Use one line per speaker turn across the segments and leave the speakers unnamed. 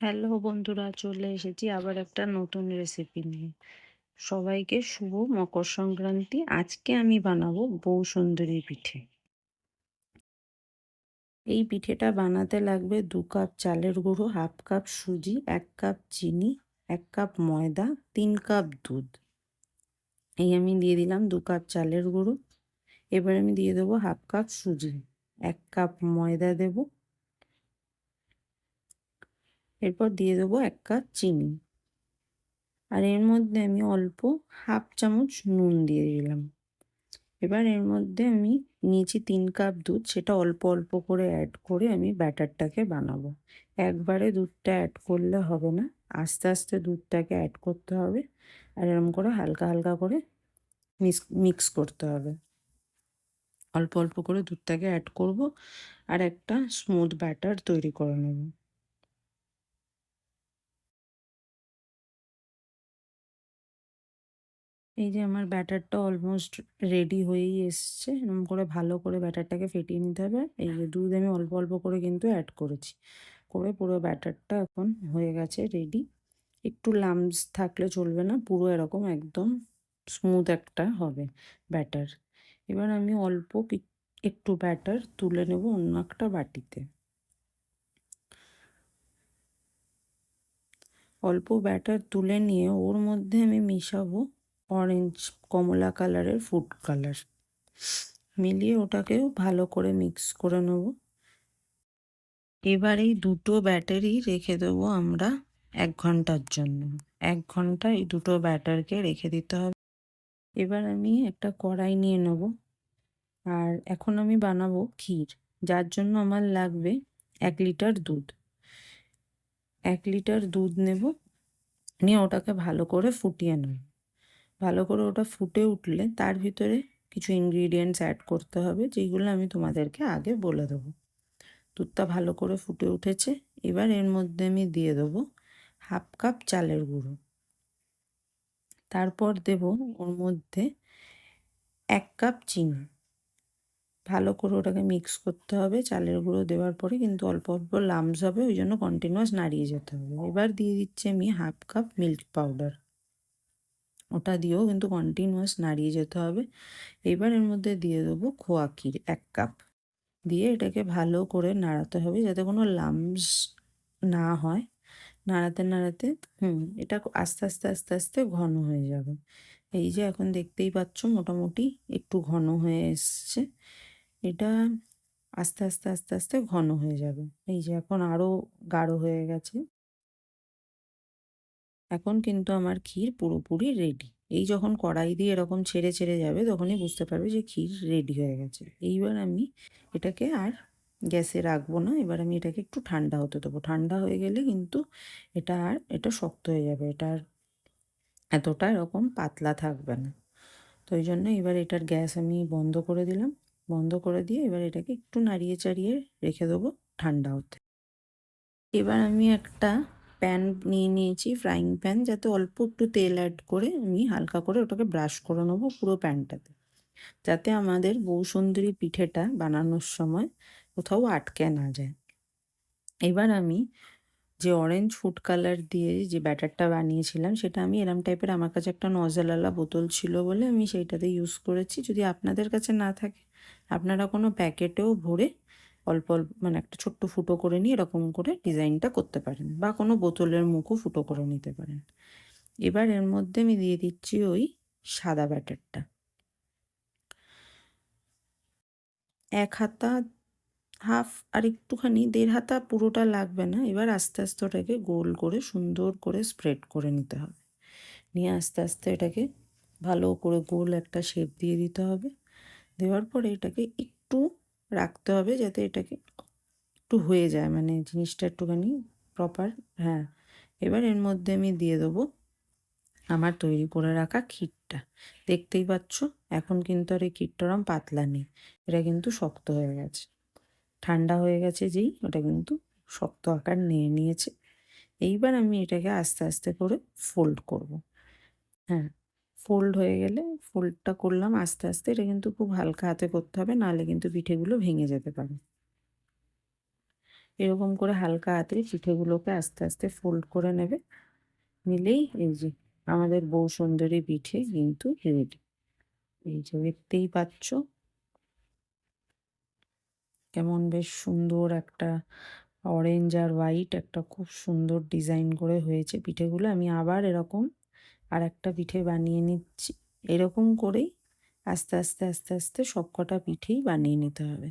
Hello বন্ধুরা, চলে এসেছি আবার একটা নতুন রেসিপি নিয়ে। সবাইকে শুভ মকর সংক্রান্তি। আজকে আমি বানাবো বউ সুন্দরী পিঠে। এই পিঠেটা বানাতে লাগবে দু কাপ চালের গুঁড়ো, হাফ কাপ সুজি, এক কাপ চিনি, এক কাপ ময়দা, তিন কাপ দুধ। এই আমি দিয়ে দিলাম দু কাপ চালের গুঁড়ো। এবার আমি দিয়ে দেবো হাফ কাপ সুজি, এক কাপ ময়দা দেবো এরপর দিয়ে দেবো এক কাপ চিনি। আর এর মধ্যে আমি অল্প হাফ চামচ নুন দিয়ে দিলাম। এবার এর মধ্যে আমি নিয়েছি তিন কাপ দুধ, সেটা অল্প অল্প করে অ্যাড করে আমি ব্যাটারটাকে বানাবো। একবারে দুধটা অ্যাড করলে হবে না, আস্তে আস্তে দুধটাকে অ্যাড করতে হবে আর এরকম করে হালকা হালকা করে মিক্স মিক্স করতে হবে। অল্প অল্প করে দুধটাকে অ্যাড করব আর একটা স্মুথ ব্যাটার তৈরি করে নেব। এই যে আমার ব্যাটারটা অলমোস্ট রেডি হয়েই এসছে। এরকম করে ভালো করে ব্যাটারটাকে ফেটিয়ে নিতে হবে। এই যে দুধ আমি অল্প অল্প করে কিন্তু অ্যাড করেছি। করে পুরো ব্যাটারটা এখন হয়ে গেছে রেডি একটু লামস থাকলে চলবে না, পুরো এরকম একদম স্মুথ একটা হবে ব্যাটার এবার আমি অল্প একটু ব্যাটার তুলে নেব অন্য একটা বাটিতে। অল্প ব্যাটার তুলে নিয়ে ওর মধ্যে আমি মিশাবো। অরেঞ্জ কমলা কালারের ফুড কালার মিলিয়ে ওটাকেও ভালো করে মিক্স করে নেব। এবার এই দুটো ব্যাটারি রেখে দেবো আমরা এক ঘণ্টার জন্য। এক ঘণ্টা এই দুটো ব্যাটারকে রেখে দিতে হবে। এবার আমি একটা কড়াই নিয়ে নেব। আর এখন আমি বানাবো ক্ষীর, যার জন্য আমার লাগবে এক লিটার দুধ। এক লিটার দুধ নেব, নিয়ে ওটাকে ভালো করে ফুটিয়ে নেব। ভালো করে ওটা ফুটে উঠলে তার ভিতরে কিছু ইনগ্রিডিয়েন্টস অ্যাড করতে হবে, যেগুলো আমি তোমাদেরকে আগে বলে দেবো। দুধটা ভালো করে ফুটে উঠেছে, এবার এর মধ্যে আমি দিয়ে দেবো হাফ কাপ চালের গুঁড়ো। তারপর দেব ওর মধ্যে এক কাপ চিনি। ভালো করে ওটাকে মিক্স করতে হবে, চালের গুঁড়ো দেওয়ার পরে কিন্তু অল্প অল্প লামস হবে, ওই জন্য কন্টিনিউয়াস নাড়িয়ে যেতে হবে। এবার দিয়ে দিচ্ছি আমি হাফ কাপ মিল্ক পাউডার ওটা দিয়েও কিন্তু কন্টিনিউয়াস নাড়িয়ে যেতে হবে। এবার এর মধ্যে দিয়ে দেবো খোয়া ক্ষীর, এক কাপ। দিয়ে এটাকে ভালো করে নাড়াতে হবে যাতে কোনো লামস না হয়। নাড়াতে নাড়াতে, হুম, এটা আস্তে আস্তে আস্তে আস্তে ঘন হয়ে যাবে। এই যে এখন দেখতেই পাচ্ছ মোটামুটি একটু ঘন হয়ে এসছে। এটা আস্তে আস্তে আস্তে আস্তে ঘন হয়ে যাবে। এই যে এখন আরও গাঢ় হয়ে গেছে। এখন কিন্তু আমার ক্ষীর পুরোপুরি রেডি এই যখন কড়াই দিয়ে এরকম ছেড়ে ছেড়ে যাবে, তখনই বুঝতে পারবে যে ক্ষীর রেডি হয়ে গেছে। এইবার আমি এটাকে আর গ্যাসে রাখব না, এবার আমি এটাকে একটু ঠান্ডা হতে দেবো। ঠান্ডা হয়ে গেলে কিন্তু এটা আর, এটা শক্ত হয়ে যাবে, এটা আর এতটা এরকম পাতলা থাকবে না। তো ওই জন্য এবার এটার গ্যাস আমি বন্ধ করে দিলাম। বন্ধ করে দিয়ে এবার এটাকে একটু নাড়িয়ে, চাড়িয়ে রেখে দেবো ঠান্ডা হতে। এবার আমি একটা প্যান নিয়ে নিয়েছি ফ্রাইং প্যান যাতে অল্প একটু তেল অ্যাড করে আমি হালকা করে ওটাকে ব্রাশ করে নেব পুরো প্যানটাতে যাতে আমাদের বউ সুন্দরী পিঠেটা বানানোর সময় কোথাও আটকে না যায়। এবার আমি যে অরেঞ্জ ফুড কালার দিয়ে যে ব্যাটারটা বানিয়েছিলাম, সেটা আমি এরম টাইপের আমার কাছে একটা নজালালা বোতল ছিল বলে আমি সেইটাতে ইউজ করেছি। যদি আপনাদের কাছে না থাকে, আপনারা কোনো প্যাকেটেও ভরে অল্প অল্প মানে একটা ছোট্ট ফুটো করে নিয়ে এরকম করে ডিজাইনটা করতে পারেন বা কোনো বোতলের মুখও ফুটো করে নিতে পারেন। এবার এর মধ্যে আমি দিয়ে দিচ্ছি ওই সাদা ব্যাটারটা। এক হাতা, হাফ আর একটুখানি, দেড় হাতা পুরোটা লাগবে না। এবার আস্তে আস্তে ওটাকে গোল করে সুন্দর করে স্প্রেড করে নিতে হবে। নিয়ে আস্তে আস্তে এটাকে ভালো করে গোল একটা শেপ দিয়ে দিতে হবে। দেওয়ার পরে এটাকে একটু রাখতে হবে যাতে এটাকে একটু হয়ে যায় মানে জিনিসটা একটুখানি প্রপার হ্যাঁ। এবার এর মধ্যে আমি দিয়ে দেবো আমার তৈরি করে রাখা ক্ষীরটা। দেখতেই পাচ্ছ, এখন কিন্তু আর এই ক্ষীরটা ওরম পাতলা নেই, এটা কিন্তু শক্ত হয়ে গেছে। ঠান্ডা হয়ে গেছে যেই, ওটা কিন্তু শক্ত আকার নিয়ে নিয়েছে। এইবার আমি এটাকে আস্তে আস্তে করে ফোল্ড করব হ্যাঁ। ফোল্ড হয়ে গেলে ফোল্ডটা করলাম আস্তে আস্তে। এটা কিন্তু খুব হালকা হাতে করতে হবে, নাহলে কিন্তু পিঠেগুলো ভেঙে যেতে পারে। এরকম করে হালকা হাতে পিঠেগুলোকে আস্তে আস্তে ফোল্ড করে নেবে। নিলেই এই যে আমাদের বউ সুন্দরী পিঠে কিন্তু রেডি এই যে দেখতেই পাচ্ছ। কেমন বেশ সুন্দর একটা অরেঞ্জ আর হোয়াইট একটা খুব সুন্দর ডিজাইন করে হয়েছে পিঠেগুলো। আমি আবার এরকম আর একটা পিঠে বানিয়ে নিচ্ছি। এরকম করেই আস্তে আস্তে আস্তে আস্তে সব কটা পিঠেই বানিয়ে নিতে হবে।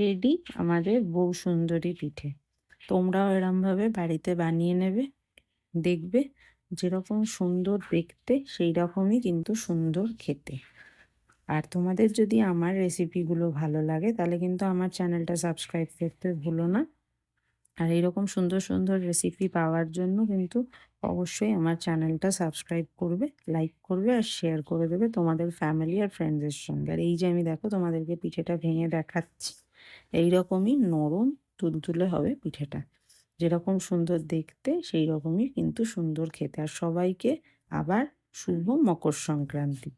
রেডি আমাদের বউ সুন্দরী পিঠে। তোমরাও এরমভাবে বাড়িতে বানিয়ে নেবে, দেখবে যেরকম সুন্দর দেখতে সেই রকমই কিন্তু সুন্দর খেতে। আর তোমাদের যদি আমার রেসিপিগুলো ভালো লাগে, তাহলে কিন্তু আমার চ্যানেলটা সাবস্ক্রাইব করতে ভুলো না। আর এইরকম সুন্দর সুন্দর রেসিপি পাওয়ার জন্য কিন্তু অবশ্যই আমার চ্যানেলটা সাবস্ক্রাইব করবে লাইক করবে আর শেয়ার করে দেবে তোমাদের ফ্যামিলি আর ফ্রেন্ডসের সঙ্গে। আর এই যে আমি দেখো তোমাদেরকে পিঠেটা ভেঙে দেখাচ্ছি। এই রকমই নরম তুলতুলে হবে পিঠেটা। যেরকম সুন্দর দেখতে সেই রকমই কিন্তু সুন্দর খেতে। আর সবাইকে আবার শুভ মকর সংক্রান্তি